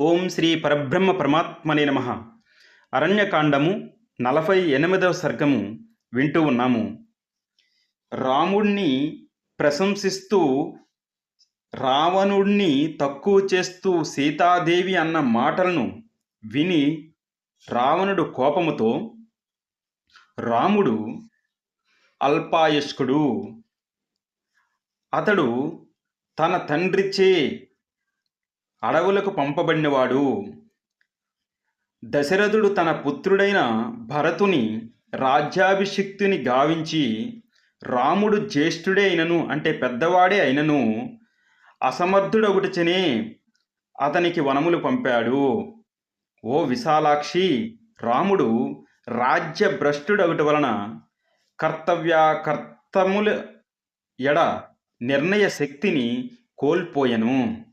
ఓం శ్రీ పరబ్రహ్మ పరమాత్మనే నమ. అరణ్యకాండము నలభై ఎనిమిదవ సర్గము వింటూ ఉన్నాము. రాముణ్ణి ప్రశంసిస్తూ రావణుణ్ణి తక్కువ చేస్తూ సీతాదేవి అన్న మాటలను విని రావణుడు కోపముతో రాముడు అల్పాయుష్కుడు. అతడు తన తండ్రిచే అడవులకు పంపబడినవాడు. దశరథుడు తన పుత్రుడైన భరతుని రాజ్యాభిషిక్తుని గావించి రాముడు జ్యేష్ఠుడే అయినను అంటే పెద్దవాడే అయినను అసమర్థుడొకటిచనే అతనికి వనములు పంపాడు. ఓ విశాలాక్షి రాముడు రాజ్య భ్రష్టుడొకటి వలన కర్తవ్య కర్తముల ఎడ నిర్ణయ శక్తిని కోల్పోయెను.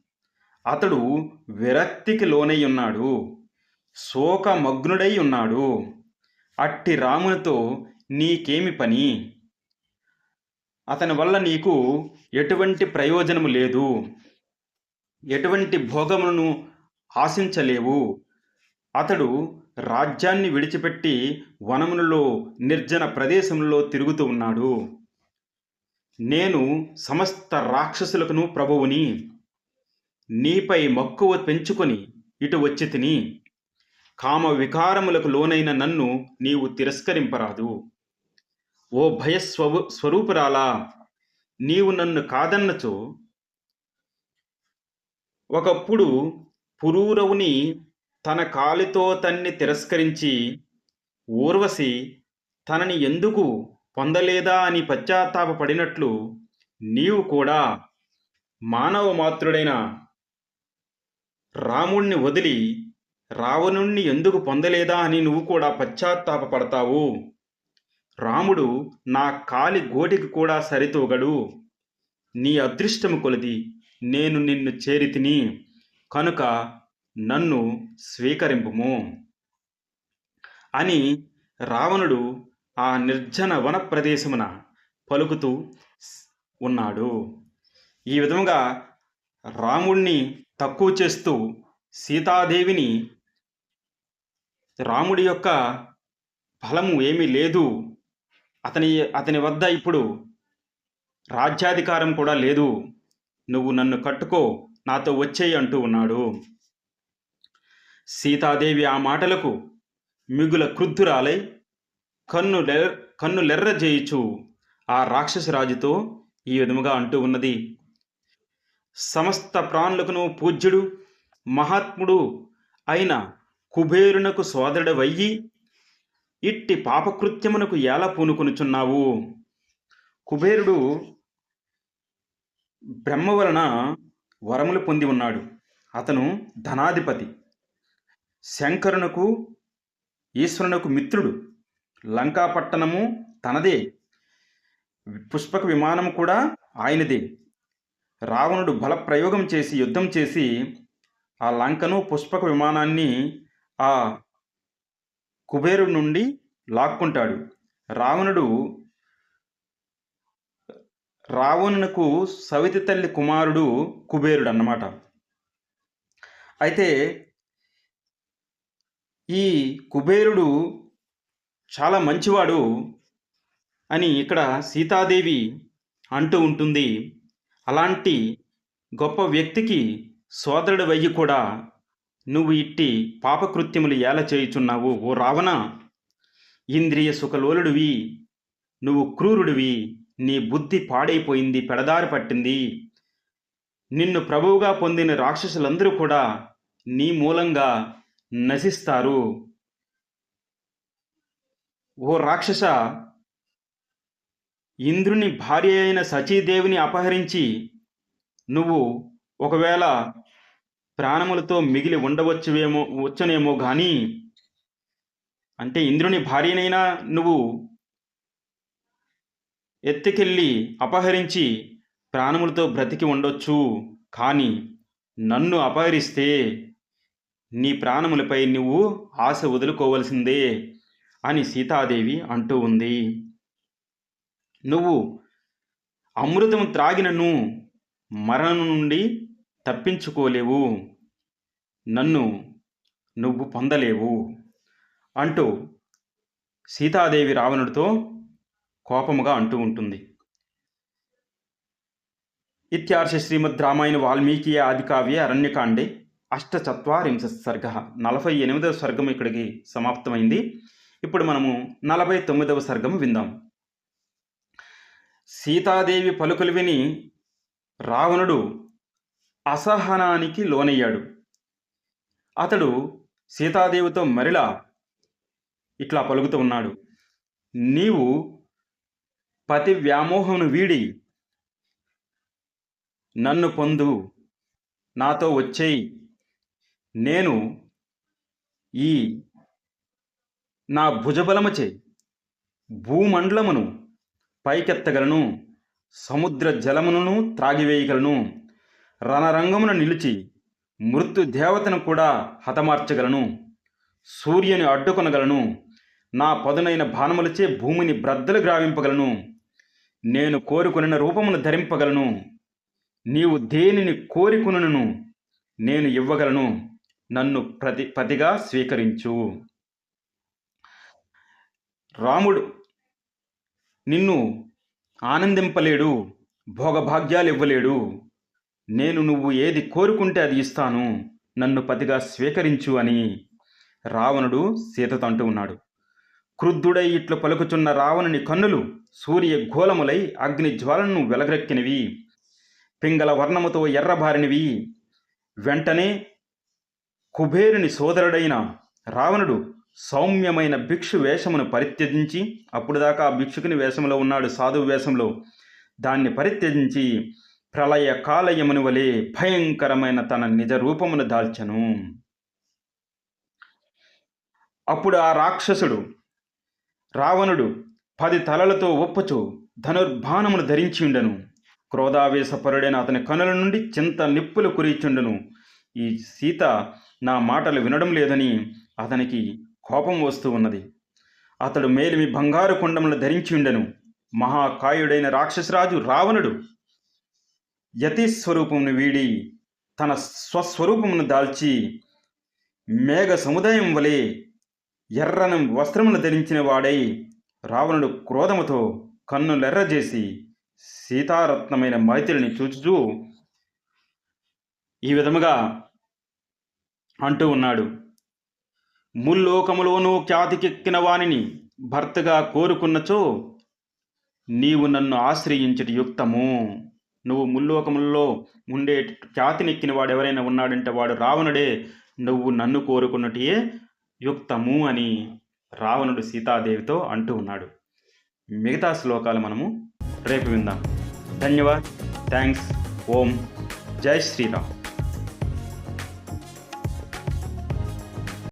అతడు విరక్తికి లోనై ఉన్నాడు శోకమగ్నుడై ఉన్నాడు అట్టి రామునితో నీకేమి పని? అతని వల్ల నీకు ఎటువంటి ప్రయోజనము లేదు. ఎటువంటి భోగములను ఆశించలేవు. అతడు రాజ్యాన్ని విడిచిపెట్టి వనములలో నిర్జన ప్రదేశంలో తిరుగుతూ ఉన్నాడు. నేను సమస్త రాక్షసులకును ప్రభువుని నీపై మక్కువ పెంచుకొని ఇటు వచ్చి తిని కామ వికారములకు లోనైన నన్ను నీవు తిరస్కరింపరాదు. ఓ భయస్వవు స్వరూపురాలా నీవు నన్ను కాదన్నచో ఒకప్పుడు పురూరవుని తన కాలితో తన్ని తిరస్కరించి ఊర్వశి తనని ఎందుకు పొందలేదా అని పశ్చాత్తాపపడినట్లు నీవు కూడా మానవ మాతృడైన రాముణ్ణి వదిలి రావణుణ్ణి ఎందుకు పొందలేదా అని నువ్వు కూడా పశ్చాత్తాపపడతావు. రాముడు నా కాలి గోటికి కూడా సరితూగడు. నీ అదృష్టము కొలది నేను నిన్ను చేరితిని కనుక నన్ను స్వీకరింపుము అని రావణుడు ఆ నిర్జన వన ప్రదేశమున పలుకుతూ ఉన్నాడు. ఈ విధముగా రాముణ్ణి తక్కువ చేస్తూ సీతాదేవిని రాముడి యొక్క ఫలము ఏమీ లేదు. అతని అతని వద్ద ఇప్పుడు రాజ్యాధికారం కూడా లేదు. నువ్వు నన్ను కట్టుకో నాతో వచ్చేయి అంటూ ఉన్నాడు. సీతాదేవి ఆ మాటలకు మిగుల క్రుద్ధురాలై కన్ను కన్ను లెర్ర చేయుచు ఆ రాక్షసరాజుతో ఈ విధముగా అంటూ ఉన్నది. సమస్త ప్రాణులకును పూజ్యుడు మహాత్ముడు అయిన కుబేరునకు సోదరుడవయ్యి ఇట్టి పాపకృత్యమునకు ఎలా పూనుకొనుచున్నావు? కుబేరుడు బ్రహ్మ వలన వరములు పొంది ఉన్నాడు. అతను ధనాధిపతి. శంకరునకు ఈశ్వరునకు మిత్రుడు. లంకాపట్టణము తనదే. పుష్పక విమానం కూడా ఆయనదే. రావణుడు బలప్రయోగం చేసి యుద్ధం చేసి ఆ లంకను పుష్పక విమానాన్ని ఆ కుబేరుడి నుండి లాక్కుంటాడు. రావణుడు రావణునకు సవితి తల్లి కుమారుడు కుబేరుడు అన్నమాట అయితే ఈ కుబేరుడు చాలా మంచివాడు అని ఇక్కడ సీతాదేవి అంటూ ఉంటుంది. అలాంటి గొప్ప వ్యక్తికి సోదరుడు వయ్యి కూడా నువ్వు ఇట్టి పాపకృత్యములు ఏల చేయుచున్నావు ఓ రావణ. ఇంద్రియ సుఖలోలుడివి నువ్వు క్రూరుడివి నీ బుద్ధి పాడైపోయింది పెడదారి పట్టింది. నిన్ను ప్రభువుగా పొందిన రాక్షసులందరూ కూడా నీ మూలంగా నశిస్తారు. ఓ రాక్షస ఇంద్రుని భార్య అయిన సచీదేవిని అపహరించి నువ్వు ఒకవేళ ప్రాణములతో మిగిలి ఉండవచ్చువేమో వచ్చునేమో కానీ అంటే ఇంద్రుని భార్యనైనా నువ్వు ఎత్తుకెళ్ళి అపహరించి ప్రాణములతో బ్రతికి ఉండొచ్చు. కానీ నన్ను అపహరిస్తే నీ ప్రాణములపై నువ్వు ఆశ వదులుకోవలసిందే అని సీతాదేవి అంటూ ఉంది. నువ్వు అమృతం త్రాగినను మరణం నుండి తప్పించుకోలేవు. నన్ను నువ్వు పొందలేవు అంటూ సీతాదేవి రావణుడితో కోపముగా అంటూ ఉంటుంది. ఇత్యార్ష శ్రీమద్ రామాయణ వాల్మీకి ఆదికావ్య అరణ్యకాండే అష్టచత్వారింశ సర్గ నలభై ఎనిమిదవ సర్గం ఇక్కడికి సమాప్తమైంది. ఇప్పుడు మనము నలభై తొమ్మిదవ సర్గం విందాం. సీతాదేవి పలుకులు విని రావణుడు అసహనానికి లోనయ్యాడు. అతడు సీతాదేవితో మరిలా ఇట్లా పలుకుతూ ఉన్నాడు. నీవు పతి వ్యామోహమును వీడి నన్ను పొందు నాతో వచ్చేయి. నేను ఈ నా భుజబలముచే భూమండలమును పైకెత్తగలను. సముద్ర జలమును త్రాగివేయగలను. రణరంగమున నిలిచి మృత్యు దేవతను కూడా హతమార్చగలను. సూర్యుని అడ్డుకొనగలను. నా పదునైన బాణములచే భూమిని బ్రద్దలు గ్రావింపగలను. నేను కోరుకొనిన రూపమును ధరింపగలను. నీవు దేనిని కోరికొనును నేను ఇవ్వగలను. నన్ను ప్రతి పతిగా స్వీకరించు. రాముడు నిన్ను ఆనందింపలేడు భోగభాగ్యాలు ఇవ్వలేడు నేను నువ్వు ఏది కోరుకుంటే అది ఇస్తాను నన్ను పతిగా స్వీకరించు అని రావణుడు సీతతో అంటూ ఉన్నాడు. క్రుద్ధుడై ఇట్లు పలుకుచున్న రావణుని కన్నులు సూర్య ఘోలములై అగ్ని జ్వాలను వెలగరెక్కినవి. పింగళ వర్ణముతో ఎర్రబారినవి. వెంటనే కుబేరుని సోదరుడైన రావణుడు సౌమ్యమైన భిక్షు వేషమును పరిత్యజించి అప్పుడు దాకా భిక్షుకుని వేషంలో ఉన్నాడు సాధువు వేషంలో. దాన్ని పరిత్యజించి ప్రళయ కాలయమును వలె భయంకరమైన తన నిజ రూపమును దాల్చను. అప్పుడు ఆ రాక్షసుడు రావణుడు పది తలలతో ఒప్పుచు ధనుర్బాణమును ధరించి ఉండెను క్రోధావేశపరుడైన అతని కనుల నుండి చింత నిప్పులు కురిచుండును ఈ సీత నా మాటలు వినడం లేదని అతనికి కోపం వస్తూ ఉన్నది. అతడు మేలిమి బంగారు కుండములు ధరించి ఉండెను. మహాకాయుడైన రాక్షసరాజు రావణుడు యతిస్వరూపమును వీడి తన స్వస్వరూపమును దాల్చి మేఘ సముదాయం వలె ఎర్రనం వస్త్రములు ధరించిన వాడై రావణుడు క్రోధముతో కన్నులెర్రజేసి సీతారత్నమైన మైత్రిని చూచుచూ ఈ విధముగా అంటూ ఉన్నాడు. ముల్లోకములోనూ ఖ్యాతికెక్కిన వానిని భర్తగా కోరుకున్నచో నీవు నన్ను ఆశ్రయించటి యుక్తము. నువ్వు ముల్లోకముల్లో ఉండే ఖ్యాతినెక్కిన వాడు ఎవరైనా ఉన్నాడంటే వాడు రావణుడే. నువ్వు నన్ను కోరుకున్నటియే యుక్తము అని రావణుడు సీతాదేవితో అంటూ ఉన్నాడు. మిగతా శ్లోకాలు మనము రేపు విందాం. ధన్యవాద్. థ్యాంక్స్. ఓం. జై శ్రీరామ్.